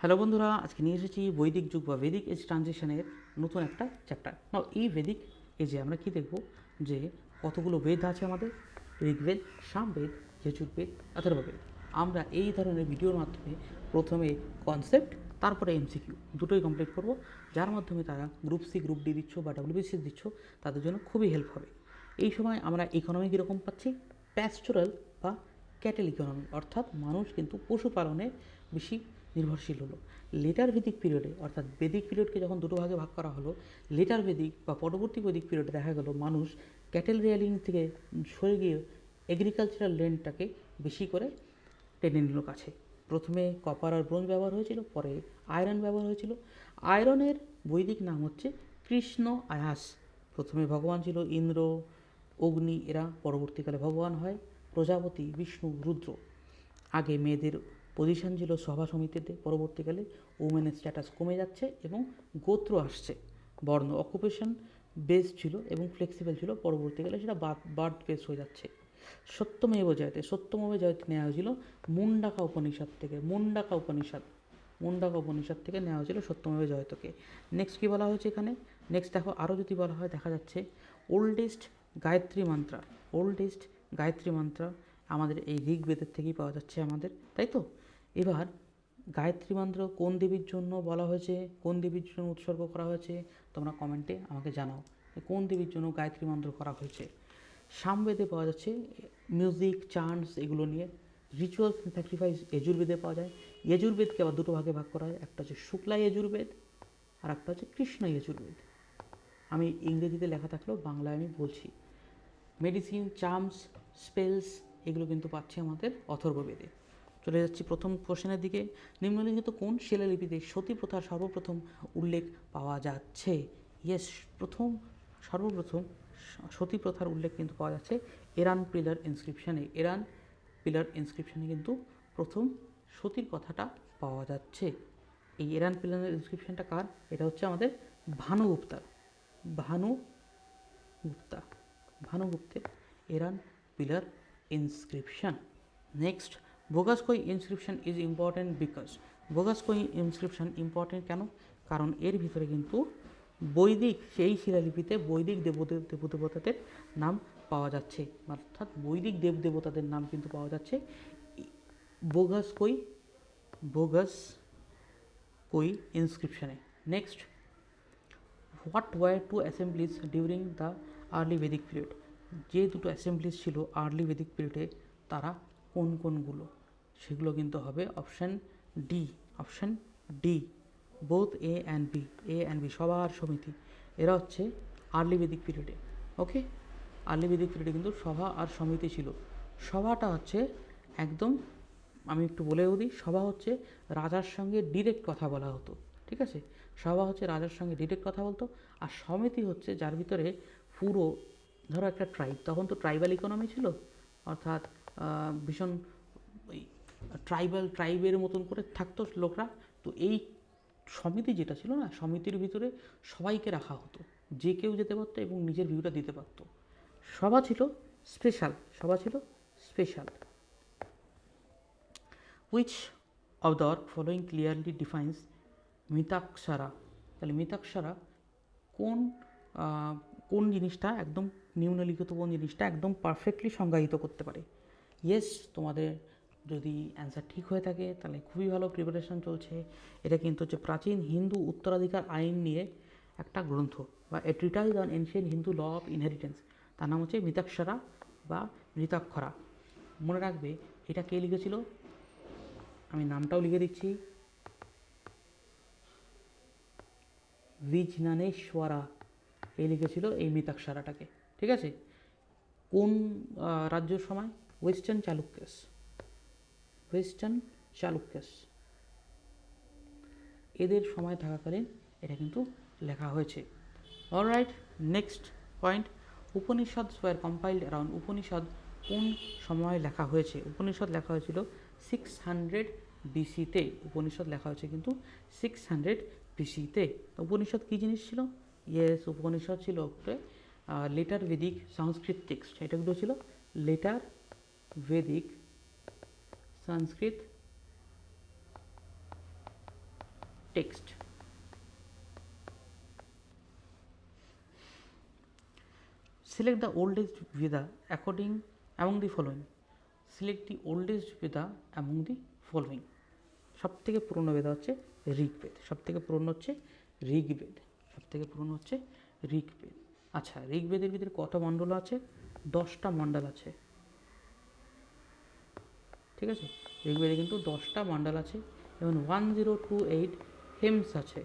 Hello বন্ধুরা, আজকে নিয়ে এসেছি বৈদিক যুগ বা ভেদিক এজ ট্রানজিশনের নতুন একটা চ্যাপ্টার নাও এই ভেদিক এজে আমরা কি দেখব? যে কতগুলো বেদ আছে আমাদের? ঋগ্বেদ, সামবেদ, যজুর্বেদ, অথর্ববেদ। আমরা এই ধরনের ভিডিওর মাধ্যমে প্রথমে কনসেপ্ট তারপরে এমসিকিউ দুটোই কমপ্লিট করব। যার মাধ্যমে তারা গ্রুপ সি গ্রুপ ডি দিচ্ছ বা ডাব্লিউবিসি দিচ্ছ, তাদের জন্য খুবই হেল্প হবে। এই সময় আমরা ইকোনমি কীরকম পাচ্ছি? প্যাস্টোরাল বা ক্যাটেল ইকোনমি অর্থাৎ মানুষ কিন্তু পশুপালনে বেশি নির্ভরশীল হলো। লেটার ভেদিক পিরিয়ডে অর্থাৎ বেদিক পিরিয়ডকে যখন দুটো ভাগে ভাগ করা হলো লেটার ভেদিক বা পরবর্তী বৈদিক পিরিয়ডে দেখা গেল, মানুষ ক্যাটেল রিয়ালিং থেকে সরে গিয়ে এগ্রিকালচারাল ল্যান্ডটাকে বেশি করে টেনে নিল কাছে। প্রথমে কপার আর ব্রোঞ্জ ব্যবহার হয়েছিল, পরে আয়রন ব্যবহার হয়েছিল। আয়রনের বৈদিক নাম হচ্ছে কৃষ্ণ আয়াস। প্রথমে ভগবান ছিল ইন্দ্র, অগ্নি, এরা পরবর্তীকালে ভগবান হয়, প্রজাপতি, বিষ্ণু, রুদ্র। আগে মেয়েদের পজিশন ছিল সভা সমিতিতে। পরবর্তীকালে উমেনের স্ট্যাটাস কমে যাচ্ছে এবং গোত্র আসছে। বর্ণ অকুপেশন বেস ছিল এবং ফ্লেক্সিবল ছিল। পরবর্তীকালে সেটা বার্থ বেস হয়ে যাচ্ছে। সত্যমেব জয়তে সত্যমেব জয়তে নেওয়া হয়েছিল মুন্ডাকা উপনিষদ থেকে। মুন্ডাকা উপনিষদ মুন্ডাকা উপনিষদ থেকে নেওয়া হয়েছিল সত্যমেব জয়তকে। নেক্সট কী বলা হয়েছে এখানে? নেক্সট দেখো আরও যদি বলা হয়, দেখা যাচ্ছে ওল্ডেস্ট গায়ত্রী মন্ত্রা। ওল্ডেস্ট গায়ত্রী মন্ত্র আমাদের এই ঋগ্বেদের থেকেই পাওয়া যাচ্ছে আমাদের, তাই তো? এবার গায়ত্রী মন্ত্র কোন দেবীর জন্য বলা হয়েছে, কোন দেবীর জন্য উৎসর্গ করা হয়েছে, তোমরা কমেন্টে আমাকে জানাও কোন দেবীর জন্য গায়ত্রী মন্ত্র করা হয়েছে। সামবেদে পাওয়া যাচ্ছে মিউজিক চান্স এগুলো নিয়ে। রিচুয়ালস স্যাক্রিফাইস যজুর্বেদে পাওয়া যায়। যজুর্বেদকে আবার দুটো ভাগে ভাগ করা হয়, একটা হচ্ছে শুক্লা যজুর্বেদ আর একটা হচ্ছে কৃষ্ণ যজুর্বেদ আমি ইংরেজিতে লেখা থাকলেও বাংলায় আমি বলছি। মেডিসিন চার্মস স্পেলস এগুলো কিন্তু পাচ্ছে আমাদের অথর্ববেদে। চলে যাচ্ছি প্রথম কোশ্চেনের দিকে। নিম্নলিখিত কোন শিলালিপিতে সতী প্রথার সর্বপ্রথম উল্লেখ পাওয়া যাচ্ছে? ইয়েস প্রথম, সর্বপ্রথম সতী প্রথার উল্লেখ কিন্তু পাওয়া যাচ্ছে এরান পিলার ইনস্ক্রিপশানে এরান পিলার ইনস্ক্রিপশানে কিন্তু প্রথম সতীর কথাটা পাওয়া যাচ্ছে। এই এরান পিলার ইনস্ক্রিপশনটা কার? এটা হচ্ছে আমাদের ভানুগুপ্তার Bhanu Gupta ভানুগুপ্তের Eran pillar inscription next Boghazkoi inscription is important because Boghazkoi inscription important কেন? কারণ এর ভিতরে কিন্তু বৈদিক সেই শিলালিপিতে বৈদিক দেবদেব দেবদেবতাদের নাম পাওয়া যাচ্ছে। অর্থাৎ বৈদিক দেব দেবতাদের নাম কিন্তু পাওয়া যাচ্ছে। Boghazkoi Boghazkoi ইনস্ক্রিপশনে next what were two assemblies during the early Vedic period যে দুটো অ্যাসেম্বলিজ ছিল আর্লি বেদিক পিরিয়ডে তারা কোন কোনগুলো? সেগুলো কিন্তু হবে option D option D both A and B A and B সবার সমিতি। এরা হচ্ছে আর্লি বেদিক পিরিয়ডে ওকে আর্লি বেদিক পিরিয়ডে কিন্তু সভা আর সমিতি ছিল। সভাটা হচ্ছে একদম, আমি একটু বলেও দিই, সভা হচ্ছে রাজার সঙ্গে ডিরেক্ট কথা বলা হতো, ঠিক আছে? সভা হচ্ছে রাজার সঙ্গে ডিরেক্ট কথা বলতো, আর সমিতি হচ্ছে যার ভিতরে পুরো, ধরো একটা ট্রাইব তখন তো ট্রাইবাল ইকোনমি ছিল, অর্থাৎ ভীষণ ট্রাইবাল ট্রাইবের মতন করে থাকতো লোকরা। তো এই সমিতি যেটা ছিল না, সমিতির ভিতরে সবাইকে রাখা হতো। যে কেউ যেতে পারতো এবং নিজের ভিউটা দিতে পারতো। সভা ছিল স্পেশাল সভা ছিল special which of the following clearly defines Mitakshara? তাহলে মিতাক্ষরা কোন কোন জিনিসটা একদম নিম্নলিখিত কোন জিনিসটা একদম পারফেক্টলি সংজ্ঞায়িত করতে পারে? ইয়েস তোমাদের যদি অ্যান্সার ঠিক হয়ে থাকে, তাহলে খুবই ভালো প্রিপারেশন চলছে। এটা কিন্তু হচ্ছে প্রাচীন হিন্দু উত্তরাধিকার আইন নিয়ে একটা গ্রন্থ, বা a treatise on ancient Hindu law of inheritance তার নাম হচ্ছে মিতাক্ষরা বা মৃতাক্ষরা। মনে রাখবে, এটা কে লিখেছিল? আমি নামটাও লিখে দিচ্ছি। বিজনানেশ্বরা এ লিখেছিল? এই মিতাক্ষরাটাকে। ঠিক আছে? কোন রাজ্যের সময়? ওয়েস্টার্ন চালুক্যাস ওয়েস্টার্ন চালুক্যাস এদের সময় থাকাকালীন এটা কিন্তু লেখা হয়েছে। Alright next point Upanishad were compiled around Upanishad কোন সময় লেখা হয়েছে? উপনিষদ লেখা হয়েছিল সিক্স হান্ড্রেড বিসিতে উপনিষদ লেখা হয়েছে কিন্তু সিক্স হান্ড্রেড বিসিতে উপনিষদ কী জিনিস ছিল? ইয়েস উপনিষদ ছিল লেটার বেদিক সংস্কৃত টেক্সট এটাগুলো ছিল later Vedic Sanskrit text select the oldest Veda according among the following select the oldest Veda among the following সব থেকে পুরনো বেদ হচ্ছে ঋগ্বেদ সব থেকে পুরনো হচ্ছে ঋগ্বেদ সব থেকে পুরনো হচ্ছে ঋগ্বেদ আচ্ছা ঋগ্বেদের ভিতরে কত মণ্ডল আছে দশটা মণ্ডল আছে ঠিক আছে? ঋগ্বেদে কিন্তু দশটা মণ্ডল আছে এবং one zero two eight hymns আছে।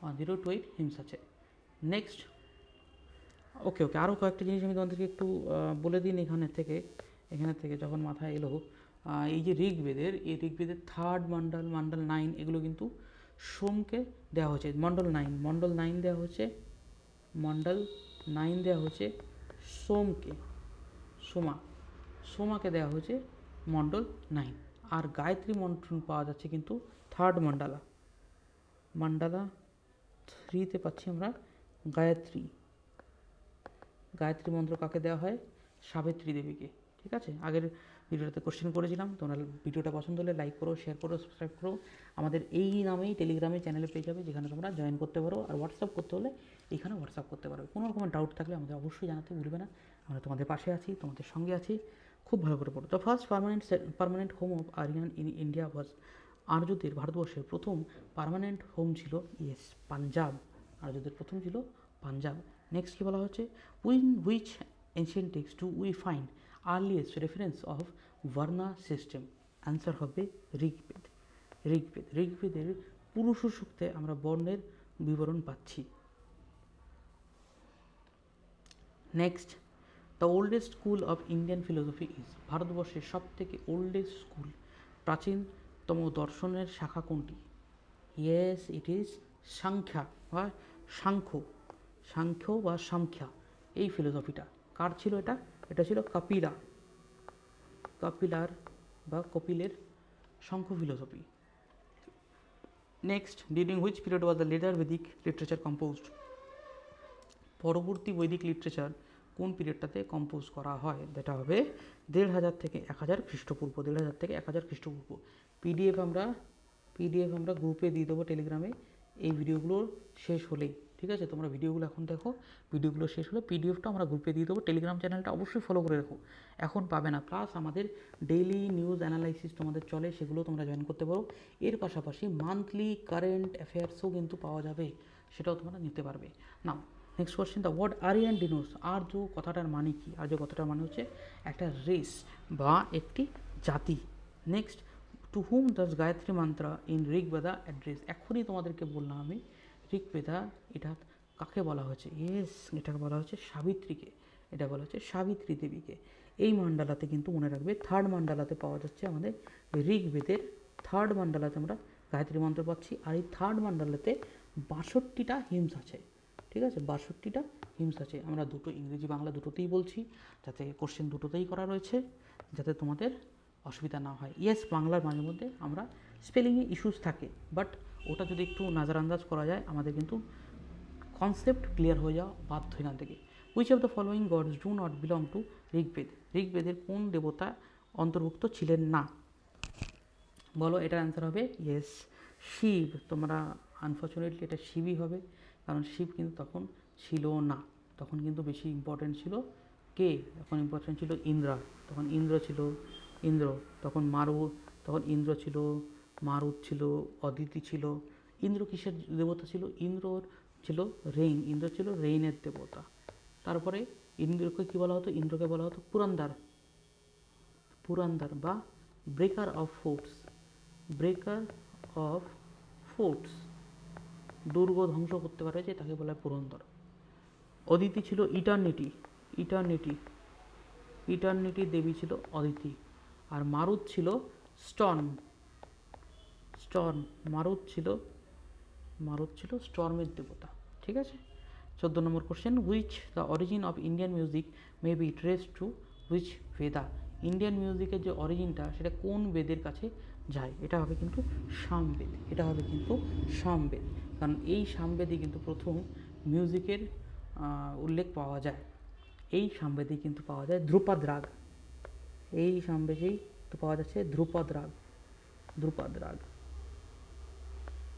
One zero two eight hymns আছে। নেক্সট ওকে ওকে আরও কয়েকটা জিনিস আমি তোমাদেরকে একটু বলে দিন এখানে থেকে এখানে থেকে যখন মাথায় এলো এই যে ঋগ্বেদের, এই ঋগ্বেদের থার্ড মন্ডল মন্ডল নাইন এগুলো কিন্তু সোমকে দেওয়া হয়েছে। মন্ডল নাইন মন্ডল নাইন দেওয়া হচ্ছে মন্ডল নাইন দেওয়া হচ্ছে সোমকে, সোমা। সোমাকে দেওয়া হয়েছে মন্ডল নাইন। আর গায়ত্রী মন্ত্রণ পাওয়া যাচ্ছে কিন্তু থার্ড মন্ডালা মন্ডালা থ্রিতে পাচ্ছি আমরা গায়ত্রী। গায়ত্রী মন্ত্র কাকে দেওয়া হয়? সাবিত্রী দেবীকে। ঠিক আছে? আগের ভিডিওটাতে কোশ্চেন করেছিলাম, তোমরা ভিডিওটা পছন্দ হলে লাইক করো শেয়ার করো সাবস্ক্রাইব করো। আমাদের এই নামেই টেলিগ্রামে চ্যানেলে পেয়ে যাবে, যেখানে তোমরা জয়েন করতে পারো। আর হোয়াটসঅ্যাপ করতে হলে এখানে হোয়াটসঅ্যাপ করতে পারো। কোনো রকমের ডাউট থাকলে আমাদের অবশ্যই জানাতে ভুলবে না। আমরা তোমাদের পাশে আছি, তোমাদের সঙ্গে আছি। খুব ভালো করে পড়ো। The first permanent permanent home of Aryan in India was আর্যদের ভারতবর্ষের প্রথম পার্মানেন্ট হোম ছিল ইয়েস পাঞ্জাব আর্যদের প্রথম ছিল পাঞ্জাব নেক্সট কী বলা হচ্ছে in which ancient text to we find earliest reference of varna system answer হবে ঋগ্বেদ। ঋগ্বেদ। ঋগ্বেদের পুরুষ সূক্তে আমরা বর্ণের বিবরণ পাচ্ছি। Next the oldest school of Indian philosophy is ভারতবর্ষের সব থেকে ওল্ডেস্ট স্কুল প্রাচীনতম দর্শনের শাখা কোনটি? ইয়েস ইট ইজ সাংখ্যা বা সাংখ্য। সাংখ্য বা সাংখ্যা, এই ফিলোসফিটা কার ছিল এটা? এটা ছিল কাপিলা। কাপিলার বা কপিলের Sankhya philosophy next during which period was the later Vedic literature composed পরবর্তী বৈদিক লিটারেচার কোন পিরিয়ডটাতে কম্পোজ করা হয়? যেটা হবে দেড় হাজার থেকে এক হাজার খ্রিস্টপূর্ব, দেড় হাজার থেকে এক হাজার খ্রিস্টপূর্ব। পিডিএফ আমরা পিডিএফ আমরা গ্রুপে দিয়ে দেবো টেলিগ্রামে এই ভিডিওগুলো শেষ হলেই, ঠিক আছে? তোমরা ভিডিওগুলো এখন দেখো। ভিডিওগুলো শেষ হলে পিডিএফটা আমরা গ্রুপে দিয়ে দেবো। টেলিগ্রাম চ্যানেলটা অবশ্যই ফলো করে রাখো। এখন পাবে না। প্লাস আমাদের ডেইলি নিউজ অ্যানালাইসিস তোমাদের চলে, সেগুলো তোমরা জয়েন করতে পারো। এর পাশাপাশি মান্থলি কারেন্ট অ্যাফেয়ার্সও কিন্তু পাওয়া যাবে, সেটাও তোমরা নিতে পারবে। না next question the word Aryan denotes Arya কথাটার মানে কি? আর্য কথাটার মানে হচ্ছে একটা রেস বা একটি জাতি। Next to whom does Gayatri mantra in Rigveda address এখনই তোমাদেরকে বললাম আমি ঋগ্বেদা এটা কাকে বলা হয়েছে? ইয়েস এটাকে বলা হচ্ছে সাবিত্রীকে। এটা বলা হচ্ছে সাবিত্রী দেবীকে। এই মান্ডালাতে কিন্তু মনে রাখবে থার্ড মান্ডালাতে পাওয়া যাচ্ছে আমাদের ঋগ্বেদের থার্ড মান্ডালাতে আমরা গায়ত্রী মন্ত্র পাচ্ছি। আর এই থার্ড মান্ডালাতে বাষট্টিটা হিমস আছে। ঠিক আছে? বাষট্টিটা হিমস আছে। আমরা দুটো ইংরেজি বাংলা দুটোতেই বলছি, যাতে কোশ্চেন দুটোতেই করা রয়েছে, যাতে তোমাদের অসুবিধা না হয়। ইয়েস বাংলার মাঝে মধ্যে আমরা স্পেলিংয়ে ইস্যুস থাকে বাট ওটা যদি একটু নাজারান্দাজ করা যায়, আমাদের কিন্তু কনসেপ্ট ক্লিয়ার হয়ে যাওয়া বাধ্য এখান থেকে। Which of the following gods do not belong to Rigveda ঋগ্বেদের কোন দেবতা অন্তর্ভুক্ত ছিলেন না? বলো, এটার অ্যান্সার হবে ইয়েস শিব। তোমরা আনফর্চুনেটলি এটা শিবই হবে। কারণ শিব কিন্তু তখন ছিল না। তখন কিন্তু বেশি ইম্পর্টেন্ট ছিল কে? তখন ইম্পর্টেন্ট ছিল ইন্দ্রা। তখন ইন্দ্র ছিল, ইন্দ্র। তখন মারু তখন ইন্দ্র ছিল, মারুত ছিল, অদিতি ছিল। ইন্দ্র কিসের দেবতা ছিল? ইন্দ্রর ছিল রেইন। ইন্দ্র ছিল রেইনের দেবতা। তারপরে ইন্দ্রকে কী বলা হতো? ইন্দ্রকে বলা হতো পুরান্দার। পুরান্দার বা breaker of forts breaker of forts দুর্গ ধ্বংস করতে পারে যে তাকে বলা হয় পুরন্দর। অদিতি ছিল ইটার্নিটি ইটার্নিটি ইটার্নিটি দেবী ছিল অদিতি আর মারুত ছিল স্টর্ম স্টর্ম মারুত ছিল মারুত ছিল স্টর্মের দেবতা, ঠিক আছে? চোদ্দ number question which the origin of Indian music may be trace to which Veda Indian মিউজিকের যে অরিজিনটা সেটা কোন বেদের কাছে যায়, এটা হবে কিন্তু সামবেদ, এটা হবে কিন্তু সামবেদ। কারণ এই সামবেদে কিন্তু প্রথম মিউজিকের উল্লেখ পাওয়া যায়। এই সামবেদে কিন্তু পাওয়া যায় ধ্রুপদ রাগ। এই সামবেদেই তো পাওয়া যাচ্ছে ধ্রুপদ রাগ ধ্রুপদ রাগ।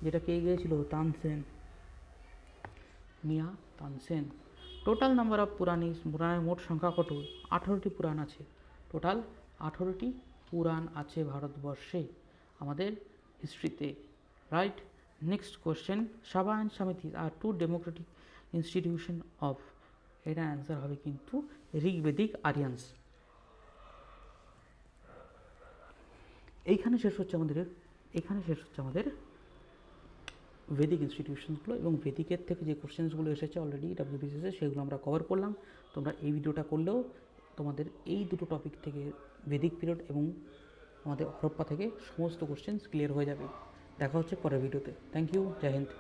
যেটা কে গিয়েছিল? Tansen. Mian Tansen. Total number of Purana, পুরাণের মোট সংখ্যা কত? আঠারোটি পুরাণ আছে। টোটাল আঠারোটি পুরাণ আছে ভারতবর্ষে। আমাদের হিস্ট্রিতে right next question Sabha Samiti are two democratic institution of এটা অ্যান্সার হবে কিন্তু ঋগ্বেদিক আরিয়ান্স। এইখানে শেষ হচ্ছে আমাদের, এখানে শেষ হচ্ছে আমাদের ভেদিক ইনস্টিটিউশনসগুলো এবং ভেদিকের থেকে যে কোশ্চেন্সগুলো এসেছে অলরেডি ডাব্লিউবিসিএসে সেগুলো আমরা কভার করলাম। তোমরা এই ভিডিওটা করলেও তোমাদের এই দুটো টপিক থেকে ভেদিক পিরিয়ড এবং আমাদের হরপ্পা থেকে সমস্ত কোশ্চেন্স ক্লিয়ার হয়ে যাবে। দেখা হচ্ছে পরের ভিডিওতে থ্যাংক ইউ জয় হিন্দ